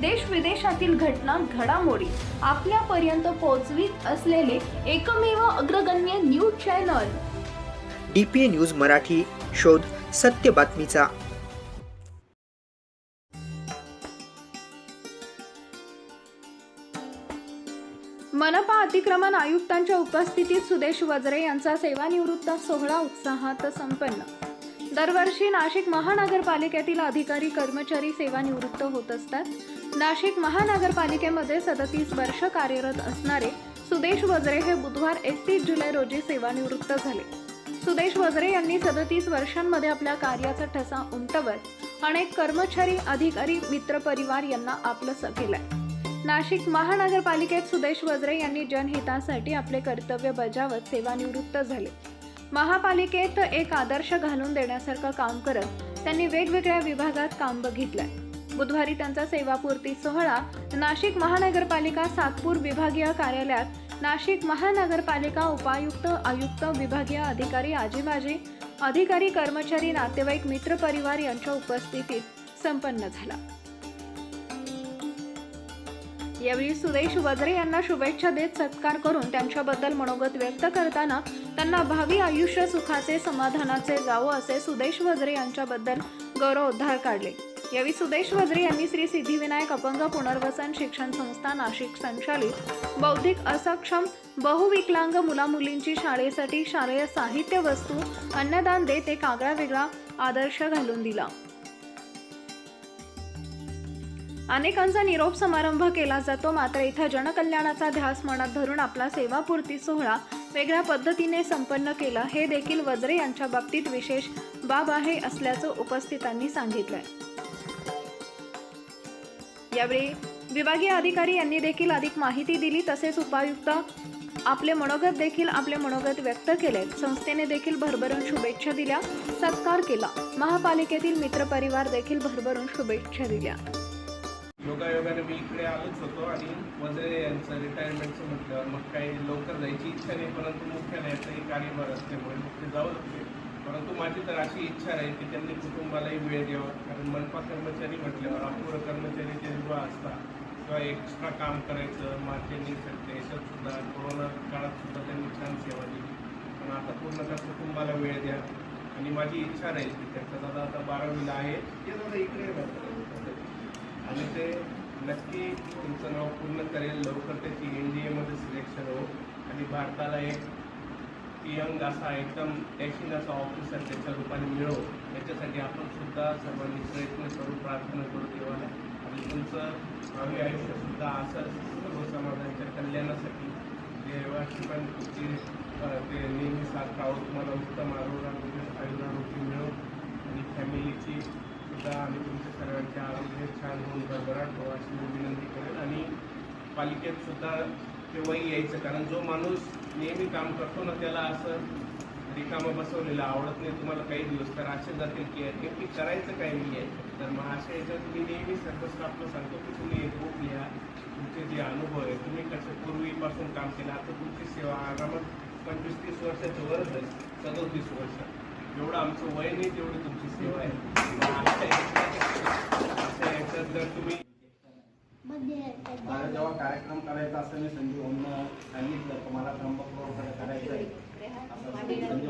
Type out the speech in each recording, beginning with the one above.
देश विदेशातील घटना घडामोडी आपल्यापर्यंत पोहोचवीत असलेले एकमेव अग्रगण्य news channel. DPA news Marathi शोध सत्य बातमीचा. मनपा अतिक्रमण आयुक्तांच्या उपस्थितीत सुदेश वजरे यांचा सेवानिवृत्त सोहळा उत्साहात संपन्न. दरवर्षी नाशिक महानगरपालिकेतील अधिकारी कर्मचारी सेवानिवृत्त होत असतात. नाशिक महानगरपालिकेमध्ये सदतीस वर्ष कार्यरत असणारे सुदेश वजरे हे बुधवार एकतीस जुलै रोजी सेवानिवृत्त झाले. सुदेश वजरे यांनी सदतीस वर्षांमध्ये आपल्या कार्याचा ठसा उमटवत अनेक कर्मचारी अधिकारी मित्रपरिवार यांना आपलंसं केलंय. नाशिक महानगरपालिकेत सुदेश वजरे यांनी जनहितासाठी आपले कर्तव्य बजावत सेवानिवृत्त झाले. महापालिकेत एक आदर्श घालून देण्यासारखं काम करत त्यांनी वेगवेगळ्या विभागात काम बघितलंय. बुधवारी त्यांचा सेवापूर्ती सोहळा नाशिक महानगरपालिका सातपूर विभागीय कार्यालयात नाशिक महानगरपालिका उपायुक्त आयुक्त विभागीय अधिकारी आजीबाजी अधिकारी कर्मचारी नातेवाईक मित्रपरिवार यांच्या उपस्थितीत संपन्न झाला. यावेळी सुदेश वजरे यांना शुभेच्छा देत सत्कार करून त्यांच्याबद्दल मनोगत व्यक्त करताना त्यांना भावी आयुष्य सुखाचे समाधानाचे जावो असे सुदेश वजरे यांच्याबद्दल गौरवोद्धार काढले. यावेळी सुदेश वजरे यांनी श्री सिद्धिविनायक अपंग पुनर्वसन शिक्षण संस्था नाशिक संचालित बौद्धिक असक्षम बहुविकलांग मुलामुलींची शाळेसाठी शालेय साहित्य वस्तू अन्नदान देत एक आगळा वेगळा आदर्श घालून दिला. अनेकांचा निरोप समारंभ केला जातो मात्र इथं जनकल्याणाचा ध्यास मनात धरून आपला सेवापूर्ती सोहळा वेगळ्या पद्धतीने संपन्न केला हे देखील वज्रे यांच्या बाबतीत विशेष बाब आहे असल्याचं उपस्थितांनी सांगितलंय. यावेळी विभागीय अधिकारी यांनी देखील अधिक माहिती दिली तसेच उपायुक्त आपले मनोगत देखील आपले मनोगत व्यक्त केले. संस्थेने देखील भरभरून शुभेच्छा दिल्या सत्कार केला. महापालिकेतील मित्रपरिवार देखील भरभरून शुभेच्छा दिल्या. योगायोगाने मी इकडे आलोच होतो आणि वजरे यांचं रिटायरमेंटचं म्हटल्यावर मग काही लवकर जायची इच्छा नाही परंतु मुख्यालयाचंही कार्यभार असल्यामुळे मग ते जाऊ लागते परंतु माझी तर अशी इच्छा राहील की त्यांनी कुटुंबालाही वेळ द्यावा कारण मनपा कर्मचारी म्हटल्यावर अपूर्ण कर्मचारी जेव्हा असतात किंवा एक्स्ट्रा काम करायचं मार्केटिंगसाठी याच्यात सुद्धा कोरोना काळात सुद्धा त्यांनी छान सेवा दिली. पण आता पूर्णतः कुटुंबाला वेळ द्या. आणि माझी इच्छा राहील की त्यांचा दादा आता बारावीला आहे. ते दादा इकडे आणि ते नक्की तुमचं नाव पूर्ण करेल. लवकर त्याची एन डी एमध्ये सिलेक्शन हो. आणि भारताला एक यंग असा एकदम ॲक्शन असा ऑफिसर त्याच्या रूपाने मिळो. याच्यासाठी आपण सुद्धा सर्वांनी प्रयत्न करू प्रार्थना करू देवाला. आणि तुमचं भावी आयुष्यसुद्धा असं सर्व समाजांच्या कल्याणासाठी देवाची पण तुमची ते नेहमी साथ राहो तुम्हाला उत्तम आरोग्य आयुर्रोग्य मिळो. आणि फॅमिलीची सुद्धा आम्ही तुमच्या सर्वांच्या आरोग्य छान होऊन भरभराट हो अशी मी विनंती करेन आणि पालिकेत सुद्धा तेव्हाही यायचं कारण जो माणूस नेहमी काम करतो ना त्याला असं रिकामं बसवलेलं आवडत नाही. तुम्हाला काही दिवस तर असे जातील की नेमकी करायचं काय नाही आहे? तर मग अशा याच्यात मी नेहमी सर्व स्टाफला सांगतो की तुम्ही एक बुक लिहा तुमचे जे अनुभव आहे तुम्ही कसं पूर्वीपासून काम केलं? आता तुमची सेवा आरामात पंचवीस तीस वर्षाच्या वरच आहे. सदोतीस वर्ष. एवढं आमचं वय नाही तेवढी तुमची सेवा आहे. जर तुम्ही मला जेव्हा कार्यक्रम करायचा असं मी संजीवनं सांगितलं की मला त्र्यंबककडे करायचं आहे. असं सांगितलं तर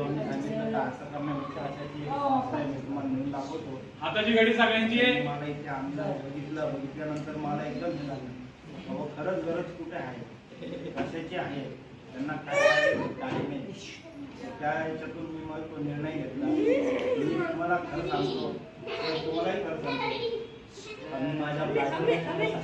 संस्था आहे मी तुम्हाला नेऊन दाखवतो. हाताची गाडी सगळ्यांची आहे? मला इथे आणलं बघितलं बघितल्यानंतर मला एकदम हे बाबा खरंच गरज कुठे आहे? कशाची आहे? त्यांना काय नाही त्या याच्यातून मी मग तो निर्णय घेतला. मी तुम्हाला खरं सांगतो. तुम्हालाही खरं सांगतो. आणि माझ्या बाजूला सांगितलं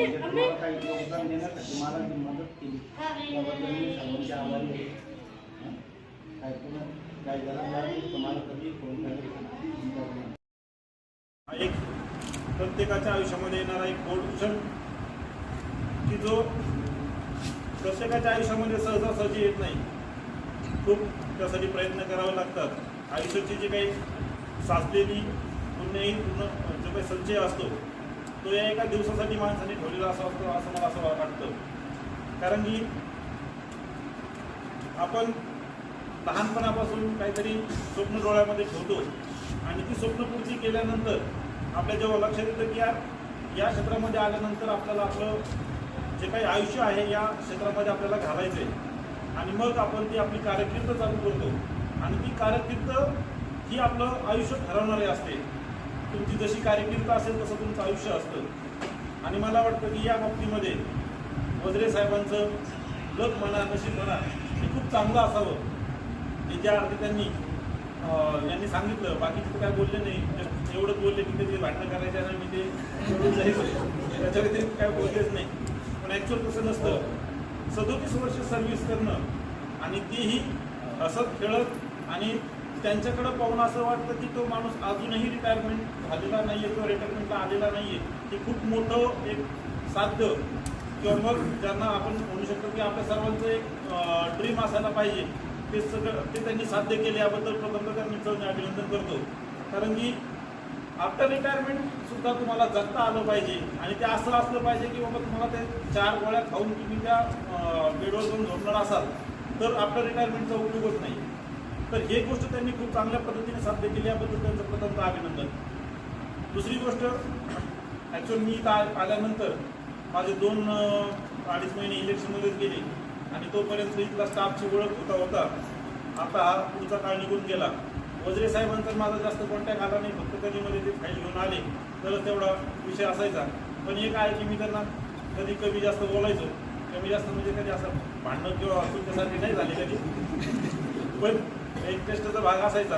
म्हणजे तुम्हाला काही योगदान देण्यासाठी मला मदत केली त्याबद्दल मी सर्वांचे आभारी आहे काय पुन्हा काय कधी फोन एक प्रत्येकाच्या आयुष्यामध्ये येणारा एक बोर्ड क्षण की जो प्रत्येकाच्या आयुष्यामध्ये सहजासहजी येत नाही. खूप त्यासाठी प्रयत्न करावे लागतात. आयुष्याची जी काही साचलेली पुण्यही पूर्ण जो काही संचय असतो तो या एका दिवसासाठी माणसाने ठेवलेला असा असतो असं मला असं वाटतं. कारण की आपण लहानपणापासून काहीतरी स्वप्न डोळ्यामध्ये ठेवतो आणि ती स्वप्न पूर्ती केल्यानंतर आपल्या जेव्हा लक्षात येतं की या या क्षेत्रामध्ये आल्यानंतर आपल्याला आपलं जे काही आयुष्य आहे या क्षेत्रामध्ये आपल्याला घालायचं आहे आणि मग आपण ती आपली कारकिर्द चालू करतो. आणि ती कारकिर्द ही आपलं आयुष्य ठरवणारी असते. तुमची जशी कारकिर्द असेल तसं तुमचं आयुष्य असतं. आणि मला वाटतं की या बाबतीमध्ये वजरे साहेबांचं लग म्हणा नशीब म्हणा हे खूप चांगलं असावं. हे ज्या अर्थी त्यांनी यांनी सांगितलं. बाकीचं काय बोलले नाही. एवढंच बोलले की ते भांडणं करायचे आणि मी ते सोडून जायचं त्याच्या व्यतिरिक्त काय बोललेच नाही. पण ॲक्च्युअल तसं नसतं. सदोतीस वर्ष सर्व्हिस करणं आणि तेही असं खेळत आणि त्यांच्याकडं पाहून असं वाटतं की तो माणूस अजूनही रिटायरमेंट झालेला नाही आहे किंवा रिटायरमेंटला आलेला नाही आहे ते खूप मोठं एक साध्य किंवा मग ज्यांना आपण म्हणू शकतो की आपल्या सर्वांचं एक ड्रीम असायला पाहिजे. ते सगळं ते त्यांनी साध्य केले याबद्दल प्रथम तर मी अभिनंदन करतो. कारण की आफ्टर रिटायरमेंट सुद्धा तुम्हाला जगता आलं पाहिजे आणि ते असं असलं पाहिजे की बाबा तुम्हाला ते चार गोळ्या खाऊन तुम्ही त्या बेडवर जाऊन झोपणार असाल. तर आफ्टर रिटायरमेंटचा उपयोगच नाही. तर हे गोष्ट त्यांनी खूप चांगल्या पद्धतीने साध्य केली याबद्दल त्यांचं प्रथमतः अभिनंदन. दुसरी गोष्ट ॲक्च्युअली मी इथं आल्यानंतर माझे दोन अडीच महिने इलेक्शनमध्येच गेले आणि तोपर्यंत इथला स्टाफची ओळख होता होता आता हा पुढचा काळ निघून गेला. वजरे साहेबांचा माझा जास्त कॉन्टॅक्ट आला नाही फक्त कधीमध्ये ते फाईल घेऊन आले. तरच तेवढा विषय असायचा. पण एक आहे की मी त्यांना कधी कमी जास्त बोलायचो. कमी जास्त म्हणजे कधी असं भांडणं किंवा तुमच्यासारखे नाही झाले कधी. पण एक टेस्टचा भाग असायचा.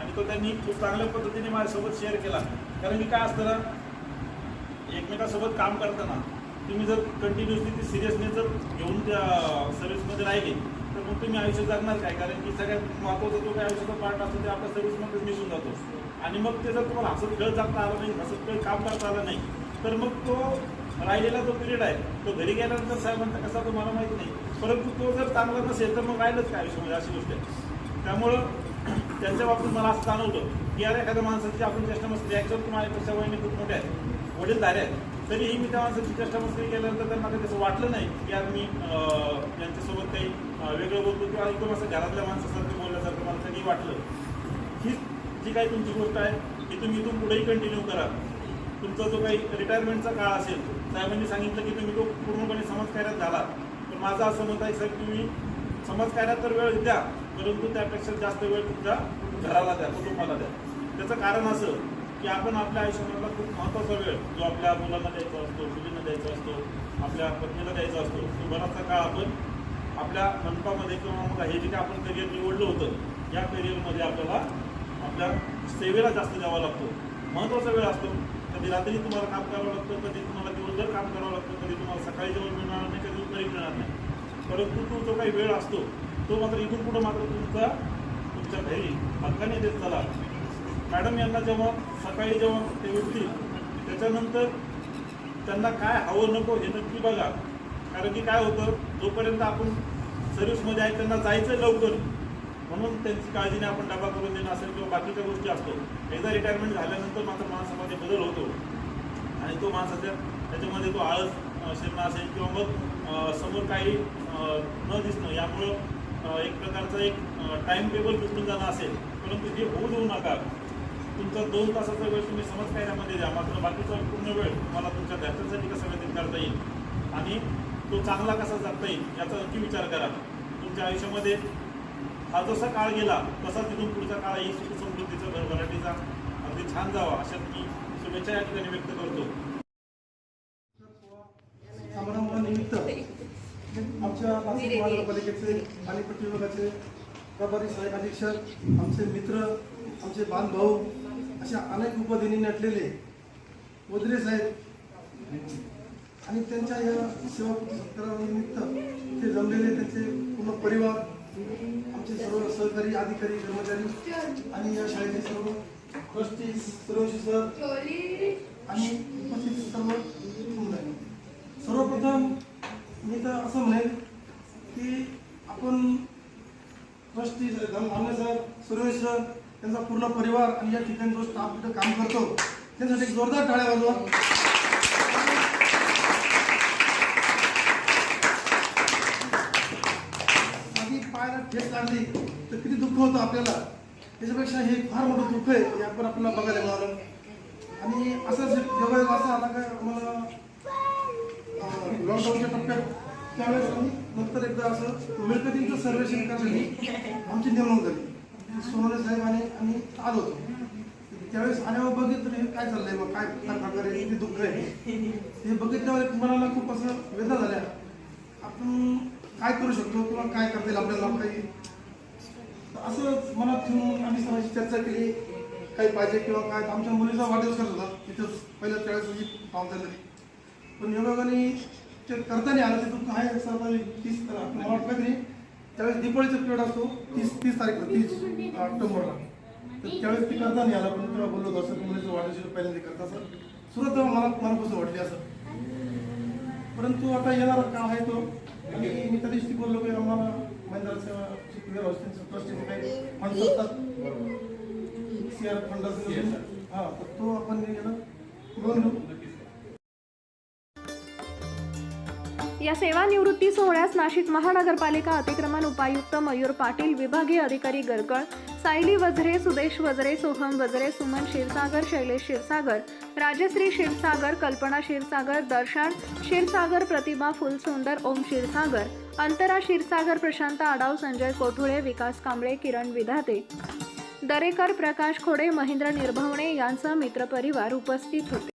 आणि तो त्यांनी खूप चांगल्या पद्धतीने माझ्यासोबत शेअर केला. कारण की काय असतं ना एकमेकासोबत काम करताना तुम्ही जर कंटिन्युअसली ती सिरियसनेस जर घेऊन त्या सर्व्हिसमध्ये राहिली तर मग तुम्ही आयुष्य जगणार काय? कारण की सगळ्यात महत्त्वाचा जो काय आयुष्याचा पार्ट असतो ते आपल्या सर्व्हिसमध्येच निघून जातो. आणि मग ते जर तुम्हाला हसत खेळ जाता आलं नाही हसत खेळ काम करता आलं नाही तर मग तो राहिलेला जो पिरियड आहे तो घरी गेल्यानंतर साहेबांचा कसा तो मला माहिती नाही. परंतु तो जर चांगला नसेल तर मग राहिलंच काय आयुष्यामध्ये? अशी गोष्ट आहे. त्यामुळं त्यांच्या बाबतीत मला असं जाणवतं की यार एखाद्या माणसाची आपण चेष्टामस्ती ॲक्च्युअल तुम्हाला वहिनी खूप मोठ्या आहेत वडीलधारे आहेत तरीही मी त्या माणसाची चेष्टामस्ती केल्यानंतर त्यांना काही तसं वाटलं नाही की यार मी त्यांच्यासोबत यांच्यासोबत काही वेगळं बोलतो किंवा एकदम असं घरातल्या माणसासारखं बोलल्यासारखं मला कधी वाटलं. ही जी काही तुमची गोष्ट आहे ती तुम्ही इथून पुढेही कंटिन्यू करा. तुमचा जो काही रिटायरमेंटचा काळ असेल साहेबांनी सांगितलं की तुम्ही तो पूर्णपणे समाजकार्यात झाला तर माझं असं मत आहे सर तुम्ही समाजकार्यात तर वेळ द्या परंतु त्यापेक्षा जास्त वेळ तुमच्या घराला द्या कुटुंबाला द्या. त्याचं कारण असं की आपण आपल्या आयुष्यामधला खूप महत्त्वाचा वेळ जो आपल्या मुलांना द्यायचा असतो मुलींना द्यायचा असतो आपल्या पत्नीला द्यायचा असतो तो बराचसा काळ आपण आपल्या मनपामध्ये किंवा मग हे जे काही आपण करिअर निवडलं होतं या करिअरमध्ये आपल्याला आपल्या सेवेला जास्त द्यावा लागतो. महत्त्वाचा वेळ असतो. कधी रात्री तुम्हाला काम करावं लागतं कधी तुम्हाला दिवसभर काम करावं लागतं कधी तुम्हाला सकाळी जेवण मिळणार नाही कधी दुपारी मिळणार नाही. परंतु तो जो काही वेळ असतो तो मात्र इथून पुढं मात्र तुमचा तुमच्या घरी हक्काने देत चला. मॅडम यांना जेव्हा सकाळी जेव्हा ते उठतील त्याच्यानंतर त्यांना काय हवं नको हे नक्की बघा. कारण की काय होतं जोपर्यंत आपण सर्व्हिसमध्ये आहे त्यांना जायचं लवकर. म्हणून त्यांची काळजीने आपण डबा करून देणं असेल किंवा बाकीच्या गोष्टी असतो. एकदा रिटायरमेंट झाल्यानंतर मात्र माणसामध्ये बदल होतो. आणि तो माणसाच्या त्याच्यामध्ये तो आळस शिरणं असेल किंवा मग समोर काही न दिसणं यामुळं एक प्रकारचं एक टाईम टेबल विसरून जाणं असेल परंतु हे होऊ देऊ नका. तुमचा दोन तासाचा वेळ तुम्ही समज कार्यामध्ये द्या मात्र बाकीचा पूर्ण वेळ तुम्हाला तुमच्या घरच्यांसाठी कसा व्यतीत करता येईल? आणि तो चांगला कसा जाता येईल याचा नक्की विचार करा. तुमच्या आयुष्यामध्ये हा जसा काळ गेला तसा तिथून पुढचा काळ ही सुख समृद्धीचा भरभराटीचा अगदी छान जावा अशा मी शुभेच्छा या ठिकाणी व्यक्त करतो. आमच्या नाशिक महानगरपालिकेचे पाणीपट्टी विभागाचे प्रभारी सहाय्यक अधीक्षक आमचे मित्र आमचे बांधभाऊ अशा अनेक उपदिनी नटलेले वद्रे साहेब आणि त्यांच्या या सेवा सत्कारानिमित्त ते जमलेले त्यांचे पूर्ण परिवार आमचे सर्व सहकारी अधिकारी कर्मचारी आणि या शाळेचे सर्व ट्रस्टी सुरेश सर आणि उपस्थित सर्व सर्वप्रथम मी तर असं म्हणेन की आपण trustee Dhamne sir Suresh sir त्यांचा पूर्ण परिवार आणि या ठिकाणी जो स्टाफ तिथं काम करतो त्यांच्यासाठी एक जोरदार टाळ्या वाजवा. आधी पायाला ठेप लागली तर किती दुःख होतं आपल्याला. त्याच्यापेक्षा हे फार मोठं दुःख आहे हे आपण आपल्याला बघायला मिळालं. आणि असंच जेव्हा असं आला काय आम्हाला लॉकडाऊनच्या टप्प्यात त्यावेळेस आम्ही नंतर एकदा असं मिळकतींचं सर्वेक्षण करण्यासाठी आमची नेमणूक झाली. सोनवणे साहेब आणि आम्ही आलो होतो. त्यावेळेस आल्यावर बघितलं हे काय चाललंय मग काय प्रकारे किती दुःख आहे? हे बघितल्यावर मनाला खूप असं वेदना झाल्या. आपण काय करू शकतो किंवा काय करता येईल आपल्याला काही असं मनात ठेवून आम्ही सरांशी चर्चा केली. काही पाहिजे किंवा काय आमच्या मुलीचा वाढदिवस करत होता. तिथं पहिल्या त्यावेळेस माझी पाहुणचार पण योगाने ते करताना आलं ते दुःख आहे सर तीस तारीख मला वाटतं तरी त्यावेळेस दिपाळीचा पिरियड असतो तीस तीस तारीखला तीस ऑक्टोबरला. तर त्यावेळेस ते करता नाही आलं पण तेव्हा बोललो होतो असं मुलीचं वाढदिवस पहिल्यांदा करता सर सुरुवात मला मनापासून वाटली असं. परंतु आता येणारा काळ आहे तो. आणि मी त्या दिवशी बोललो की आम्हाला महिंद्रा सेवा वेअर हाऊस ट्रस्टीचे काही फंड असतात सी आर फंड हा तर तो आपण याला घेऊन घेऊ या सेवानिवृत्ती सोहळ्यास नाशिक महानगरपालिका अतिक्रमण उपायुक्त मयूर पाटील विभागीय अधिकारी गरकळ सायली वजरे सुदेश वजरे सोहम वजरे सुमन क्षीरसागर शैलेश क्षीरसागर राजश्री क्षीरसागर कल्पना क्षीरसागर दर्शन क्षीरसागर प्रतिभा फुलसुंदर ओम क्षीरसागर अंतरा क्षीरसागर प्रशांत आडाव संजय कोठुळे विकास कांबळे किरण विधाते दरेकर प्रकाश खोडे महेंद्र निर्भवणे यांसह मित्रपरिवार उपस्थित होते.